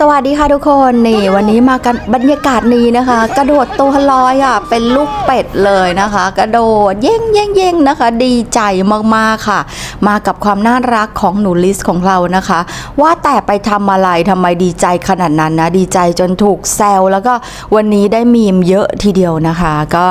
สวัสดีค่ะทุกคนนี่วันนี้มากันบรรยากาศนี้นะคะ กระโดดตัวลอยอะเป็นลูกเป็ดเลยนะคะ กระโดดเย่งเย่งเย่งนะคะ ดีใจมากๆค่ะมากับความน่ารักของหนูลิสของเรานะคะ ว่าแต่ไปทำอะไรทำไมดีใจขนาดนั้นนะดีใจจนถูกแซวแล้วก็วันนี้ได้มีมเยอะทีเดียวนะคะ ก็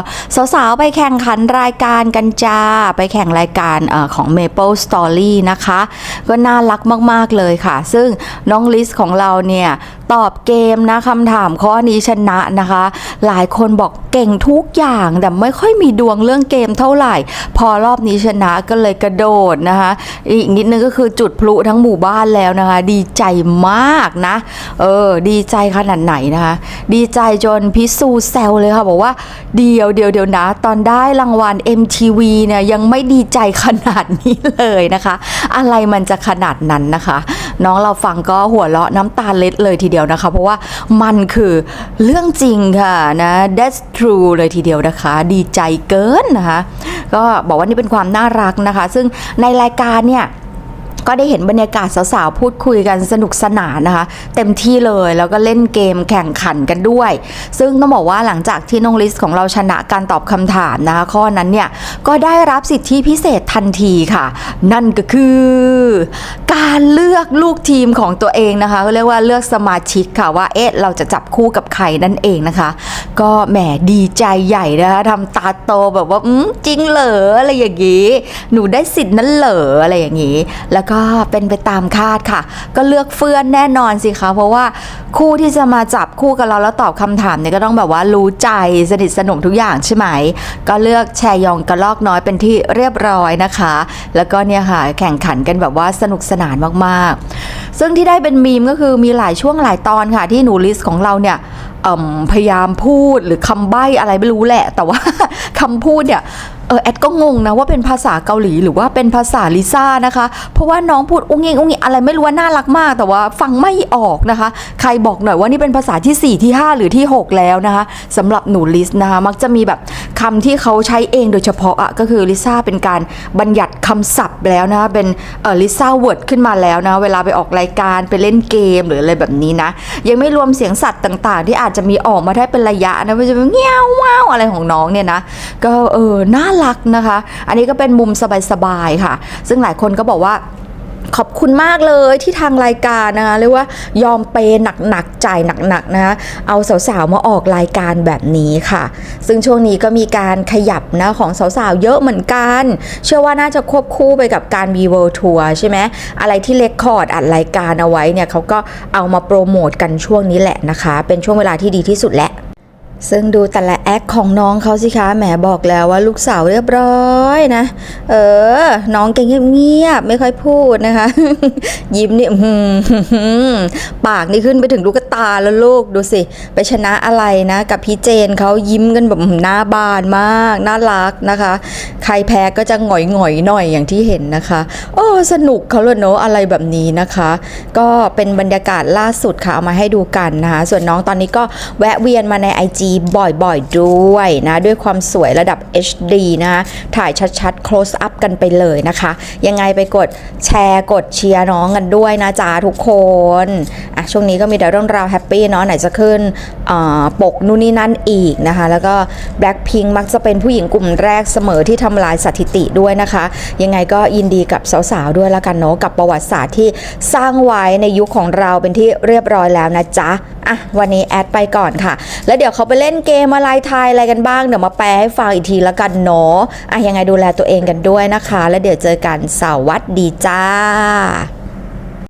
สาวๆไปแข่งขันรายการกันจ้าไปแข่งรายการเออของ Maple Story นะคะ ก็น่ารักมากๆเลยค่ะ ซึ่งน้องลิสของเราเนี่ยตอบเกมนะคำถามข้อนี้ชนะนะคะ หลายคนบอกเก่งทุกอย่างแต่ไม่ค่อยมีดวงเรื่องเกมเท่าไหร่ พอรอบนี้ชนะก็เลยกระโดดนะคะ อีกนิดนึงก็คือจุดพลุทั้งหมู่บ้านแล้วนะคะ ดีใจมากนะเออดีใจขนาดไหนนะคะ ดีใจจนพิสูแซวเลยค่ะ บอกว่าเดียวเดียวเดียวนะตอนได้รางวัล MTV เนี่ยยังไม่ดีใจขนาดนี้เลยนะคะ อะไรมันจะขนาดนั้นนะคะ น้องเราฟังก็หัวเราะน้ำตาเล็ดเลยทีเดียวนะคะ เพราะว่ามันคือเรื่องจริงค่ะนะ that's true เลยทีเดียวนะคะ ดีใจเกินนะคะ ก็บอกว่านี่เป็นความน่ารักนะคะ ซึ่งในรายการเนี่ย ก็ได้เห็นบรรยากาศสาวๆ พูดคุยกันสนุกสนานนะคะ เต็มที่เลยแล้วก็เล่นเกมแข่งขันกันด้วย ซึ่งต้องบอกว่าหลังจากที่น้องลิสของเราชนะการตอบคำถามนะคะข้อนั้นเนี่ยก็ได้รับสิทธิพิเศษทันทีค่ะ นั่นก็คือ การเลือกลูกทีมของตัวเองนะคะเขาเรียกว่าเลือกสมาชิกค่ะว่าเอ๊ะเราจะจับคู่กับใครนั่นเองนะคะ ก็แหมดีใจใหญ่นะคะทำตาโตแบบว่าอืมจริงเหรออะไรอย่างงี้ หนูได้สิทธิ์นั้นเหรออะไรอย่างงี้ แล้วก็เป็นไปตามคาดค่ะ ก็เลือกเฟื่อนแน่นอนสิคะเพราะว่าคู่ที่จะมาจับคู่กับเราแล้วตอบคำถามเนี่ยก็ต้องแบบว่ารู้ใจสนิทสนมทุกอย่างใช่ไหม ก็เลือกแชยองกระลอกน้อยเป็นที่เรียบร้อยนะคะ แล้วก็เนี่ยค่ะแข่งขันกันแบบว่าสนุกสนานมากๆ ซึ่งที่ได้เป็นมีมก็คือมีหลายช่วงหลายตอนค่ะที่หนูลิสต์ของเราเนี่ยพยายามพูดหรือคำใบ้อะไรไม่รู้แหละ แต่ว่า คำพูดเนี่ยเออแอดก็งงนะว่าเป็นภาษาเกาหลีหรือว่าเป็นภาษาลิซ่านะคะ เพราะว่าน้องพูดอุ้งยิงอุ้งยิงอะไรไม่รู้ว่าน่ารักมาก แต่ว่าฟังไม่ออกนะคะ ใครบอกหน่อยว่านี่เป็นภาษาที่ 4 ที่ 5 หรือที่ 6 แล้วนะคะสำหรับหนูลิสนะคะมักจะมีแบบ คำที่เขาใช้เองโดยเฉพาะอะก็คือลิซ่าเป็นการบัญญัติคำศัพท์แล้วนะ เป็นเออลิซ่าเวิร์ดขึ้นมาแล้วนะ เวลาไปออกรายการไปเล่นเกมหรืออะไรแบบนี้นะ ยังไม่รวมเสียงสัตว์ต่างๆ ที่อาจจะมีออกมาได้เป็นระยะนะว่าจะเป็นเงี้ยวว้าวอะไรของน้องเนี่ยนะ ก็เออน่ารักนะคะ อันนี้ก็เป็นมุมสบายๆค่ะ ซึ่งหลายคนก็บอกว่า ขอบคุณมากเลยที่ทางรายการนะคะเรียกว่ายอมเปย์หนักๆจ่ายหนักๆนะคะเอาสาวๆมาออกรายการแบบนี้ค่ะ ซึ่งช่วงนี้ก็มีการขยับนะของสาวๆเยอะเหมือนกัน เชื่อว่าน่าจะควบคู่ไปกับการมีเวิลด์ทัวร์ใช่ไหมอะไรที่เลคคอร์ดอัดรายการเอาไว้เนี่ยเขาก็เอามาโปรโมทกันช่วงนี้แหละนะคะ เป็นช่วงเวลาที่ดีที่สุดแหละ ซึ่งดูแต่ละแอคของน้องเขาสิคะแหมบอกแล้วว่าลูกสาวเรียบร้อยนะ เออ น้องเก่งเงียบไม่ค่อยพูดนะคะ ยิ้มนี่อื้อหือปากนี่ขึ้นไปถึงลูกตาแล้วลูกดูสิ ไปชนะอะไรนะ กับพี่เจนเขายิ้มกันแบบหน้าบานมาก น่ารักนะคะ ใครแพ้ก็จะหงอยหงอยหน่อยอย่างที่เห็นนะคะโอ้สนุกเขาเลยเนอะอะไรแบบนี้นะคะ ก็เป็นบรรยากาศล่าสุดค่ะเอามาให้ดูกันนะคะส่วนน้องตอนนี้ก็แวะเวียนมาใน IG บ่อยๆด้วยนะด้วยความสวยระดับ HD นะคะถ่ายชัดๆ close up กันไปเลยนะคะ ยังไงไปกดแชร์กดเชียร์น้องกันด้วยนะจ๊ะทุกคน ช่วงนี้ก็มีแต่เรื่องราวแฮปปี้เนาะไหนจะขึ้นปกนู่นนี่นั่นอีกนะคะ แล้วก็ Blackpink มักจะเป็นผู้หญิงกลุ่มแรกเสมอที่ทำลายสถิติด้วยนะคะ ยังไงก็ยินดีกับสาวๆด้วยละกันเนาะกับประวัติศาสตร์ที่สร้างไว้ในยุคของเราเป็นที่เรียบร้อยแล้วนะจ๊ะอะวันนี้แอดไปก่อนค่ะ แล้วเดี๋ยวเขาไปเล่นเกมอะไรทายอะไรกันบ้าง เดี๋ยวมาแปลให้ฟังอีกทีละกันเนาะอะยังไงดูแลตัวเองกันด้วยนะคะ แล้วเดี๋ยวเจอกันสวัสดีจ้า